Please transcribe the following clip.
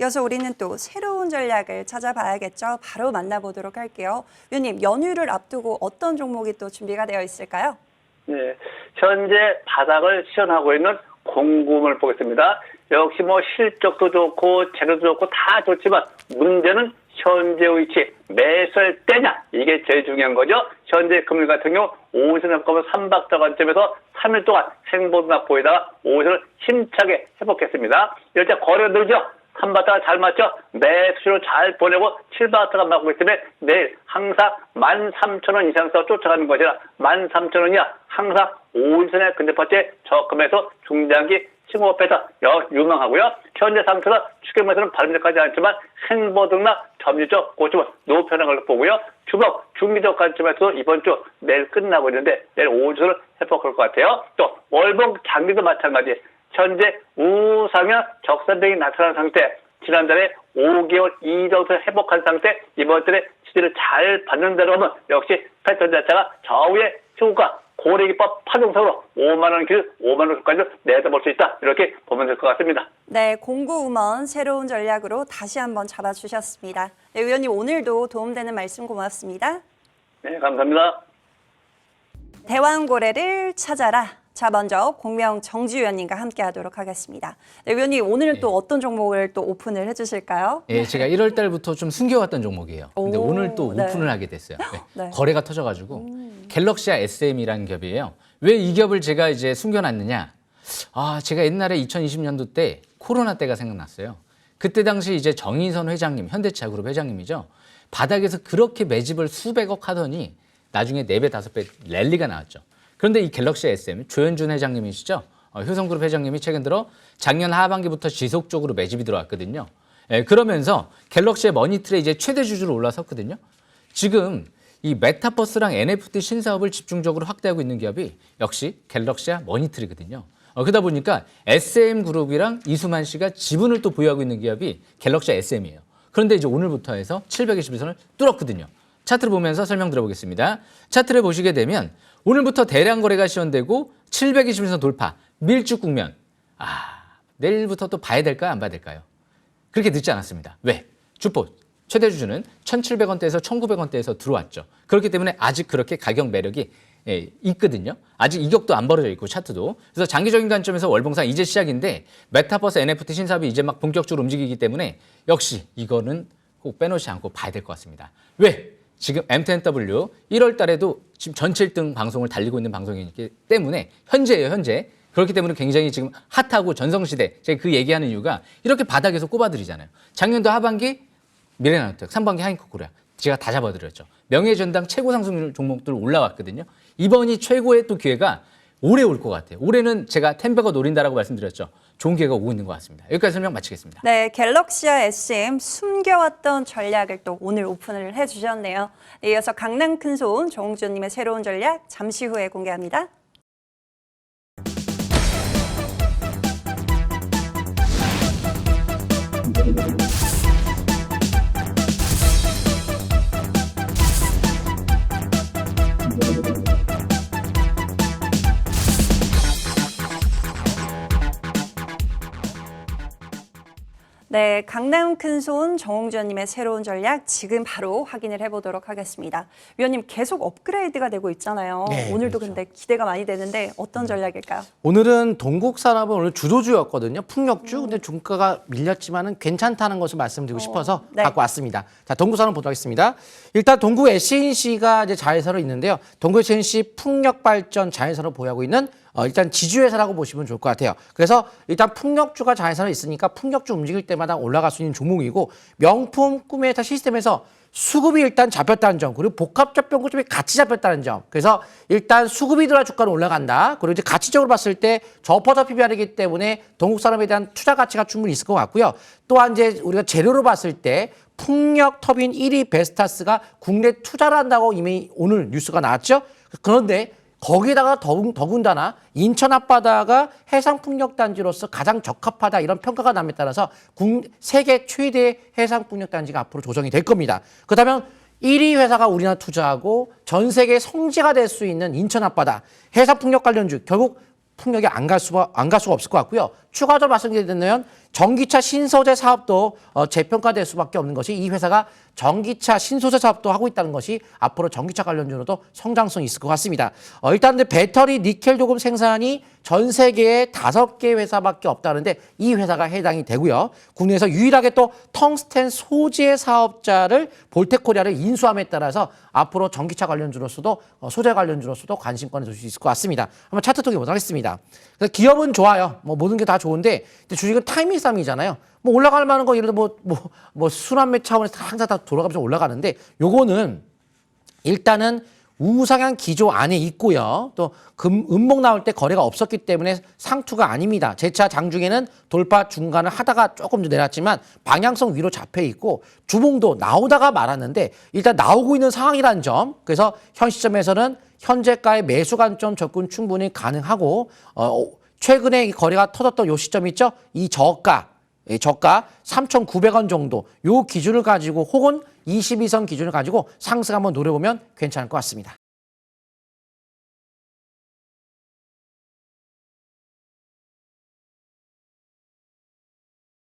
이어서 우리는 또 새로운 전략을 찾아봐야겠죠. 바로 만나보도록 할게요. 위원님, 연휴를 앞두고 어떤 종목이 또 준비가 되어 있을까요? 네, 현재 바닥을 시연하고 있는 공금을 보겠습니다. 역시 뭐 실적도 좋고 재료도 좋고 다 좋지만 문제는 현재 위치 매수할 때냐 이게 제일 중요한 거죠. 현재 금일 같은 경우 5선 한꺼번에 3박자 관점에서 3일 동안 생보드나 보이다가 5선을 힘차게 회복했습니다. 이럴 때 거래 늘죠. 3바트가 잘 맞죠? 매수로 잘 보내고 7바트가 맞고 때문에 내일 항상 13,000원 이상서 쫓아가는 것이라 13,000원이야 항상 5일선에 근접할때 저금에서 중장기 싱업해서 유망하고요. 현재 상태가 추경에서는 발음적하지 않지만 행보등나 점유적 고점은 높여는 걸로 보고요. 주먹 중기적 관점에서도 이번 주 내일 끝나고 있는데 내일 5주를 회복할 것 같아요. 또 월봉 장기도 마찬가지. 현재 우상향 적산등이 나타난 상태. 지난달에 5개월 이정도 회복한 상태. 이번 달에 지지를 잘 받는다고 하면 역시 패턴 자체가 좌우의 효과 고래기법 파동성으로 5만 원 길, 5만 원까지 내다볼 수 있다. 이렇게 보면 될 것 같습니다. 네, 공구우먼 새로운 전략으로 다시 한번 잡아주셨습니다. 네, 위원님 오늘도 도움되는 말씀 고맙습니다. 네, 감사합니다. 대왕고래를 찾아라. 자, 먼저 공명 정지 위원님과 함께 하도록 하겠습니다. 네, 위원님 오늘은 또 어떤 종목을 또 오픈을 해주실까요? 예, 제가 1월 달부터 좀 숨겨왔던 종목이에요. 근데 오, 오늘 또 네. 오픈을 하게 됐어요. 네. 네. 거래가 터져가지고 갤럭시아 SM이라는 기업이에요. 왜이 기업을 제가 이제 숨겨놨느냐? 아, 제가 옛날에 2020년도 때 코로나 때가 생각났어요. 그때 당시 이제 정의선 회장님, 현대차그룹 회장님이죠. 바닥에서 그렇게 매집을 수백억 하더니 나중에 4배, 5배 랠리가 나왔죠. 그런데 이 갤럭시 SM 조현준 회장님이시죠? 어, 효성그룹 회장님이 최근 들어 작년 하반기부터 지속적으로 매집이 들어왔거든요. 예, 그러면서 갤럭시의 머니틀에 이제 최대 주주로 올라섰거든요. 지금 이 메타버스랑 NFT 신사업을 집중적으로 확대하고 있는 기업이 역시 갤럭시와 머니틀이거든요. 어, 그러다 보니까 SM 그룹이랑 이수만 씨가 지분을 또 보유하고 있는 기업이 갤럭시 SM이에요. 그런데 이제 오늘부터 해서 721선을 뚫었거든요. 차트를 보면서 설명드려보겠습니다. 차트를 보시게 되면 오늘부터 대량 거래가 시연되고 721선 돌파, 밀주 국면. 아, 내일부터 또 봐야 될까요? 안 봐야 될까요? 그렇게 늦지 않았습니다. 왜? 주포 최대 주주는 1,700원대에서 1,900원대에서 들어왔죠. 그렇기 때문에 아직 그렇게 가격 매력이 예, 있거든요. 아직 이격도 안 벌어져 있고 차트도. 그래서 장기적인 관점에서 월봉상 이제 시작인데 메타버스 NFT 신사업이 이제 막 본격적으로 움직이기 때문에 역시 이거는 꼭 빼놓지 않고 봐야 될 것 같습니다. 왜? 지금 M10W 1월 달에도 지금 전체 1등 방송을 달리고 있는 방송이기 때문에 현재예요, 현재. 그렇기 때문에 굉장히 지금 핫하고 전성시대. 제가 그 얘기하는 이유가 이렇게 바닥에서 꼽아드리잖아요. 작년도 하반기 미래나노텍, 상반기 하이코코리아 제가 다 잡아드렸죠. 명예전당 최고 상승률 종목들 올라왔거든요. 이번이 최고의 또 기회가 올해 올 것 같아요. 올해는 제가 텐베가 노린다라고 말씀드렸죠. 좋은 기회가 오고 있는 것 같습니다. 여기까지 설명 마치겠습니다. 네, 갤럭시아 SM 숨겨왔던 전략을 또 오늘 오픈을 해주셨네요. 이어서 강남 큰손 정우주님의 새로운 전략 잠시 후에 공개합니다. 네, 강남 큰손 정홍주님의 새로운 전략 지금 바로 확인을 해보도록 하겠습니다. 위원님 계속 업그레이드가 되고 있잖아요. 네, 오늘도 그렇죠. 근데 기대가 많이 되는데 어떤 전략일까요? 오늘은 동국 산업은 오늘 주도주였거든요. 풍력주. 근데 중가가 밀렸지만은 괜찮다는 것을 말씀드리고 싶어서 네. 갖고 왔습니다. 자, 동국 산업 보도록 하겠습니다. 일단 동국 SNC가 이제 자회사로 있는데요. 동국 SNC 풍력 발전 자회사로 보유하고 있는 어, 일단 지주회사라고 보시면 좋을 것 같아요. 그래서 일단 풍력주가 자회사로 있으니까 풍력주 움직일 때마다 올라갈 수 있는 종목이고 명품 꿈의 회사 시스템에서 수급이 일단 잡혔다는 점 그리고 복합적 변고점이 같이 잡혔다는 점. 그래서 일단 수급이 들어야 주가는 올라간다. 그리고 이제 가치적으로 봤을 때 저퍼더 PBR이기 때문에 동국산업에 대한 투자 가치가 충분히 있을 것 같고요. 또한 이제 우리가 재료로 봤을 때 풍력 터빈 1위 베스타스가 국내 투자를 한다고 이미 오늘 뉴스가 나왔죠? 그런데 거기다가 더군, 더군다나 인천 앞바다가 해상풍력단지로서 가장 적합하다 이런 평가가 남에 따라서 국, 세계 최대 해상풍력단지가 앞으로 조성이 될 겁니다. 그렇다면 1위 회사가 우리나라 투자하고 전 세계 성지가 될 수 있는 인천 앞바다 해상풍력 관련주 결국 풍력이 안 갈 수가 안 갈 수가 없을 것 같고요. 추가적으로 말씀드리면 전기차 신소재 사업도 어, 재평가될 수밖에 없는 것이 이 회사가 전기차 신소재 사업도 하고 있다는 것이 앞으로 전기차 관련주로도 성장성이 있을 것 같습니다. 어, 일단 배터리 니켈 도금 생산이 전 세계에 다섯 개 회사밖에 없다는데 이 회사가 해당이 되고요. 국내에서 유일하게 또 텅스텐 소재 사업자를 볼텍코리아를 인수함에 따라서 앞으로 전기차 관련주로서도 어, 소재 관련주로서도 관심권을 줄수 있을 것 같습니다. 한번 차트 통해 보도록 하겠습니다. 기업은 좋아요. 뭐 모든 게 다 좋은데 주식은 타이밍 싸움이잖아요. 뭐 올라갈 만한 거 예를 들어 뭐 뭐 뭐 순환매 차원에서 항상 다 돌아가면서 올라가는데 요거는 일단은 우상향 기조 안에 있고요. 또 금, 음목 나올 때 거래가 없었기 때문에 상투가 아닙니다. 제차 장중에는 돌파 중간을 하다가 조금 더 내렸지만 방향성 위로 잡혀 있고 주봉도 나오다가 말았는데 일단 나오고 있는 상황이라는 점. 그래서 현 시점에서는 현재가의 매수 관점 접근 충분히 가능하고 어, 최근에 이 거래가 터졌던 요 시점 있죠? 이 저가 예, 저가 3,900원 정도 요 기준을 가지고 혹은 22선 기준을 가지고 상승 한번 노려보면 괜찮을 것 같습니다.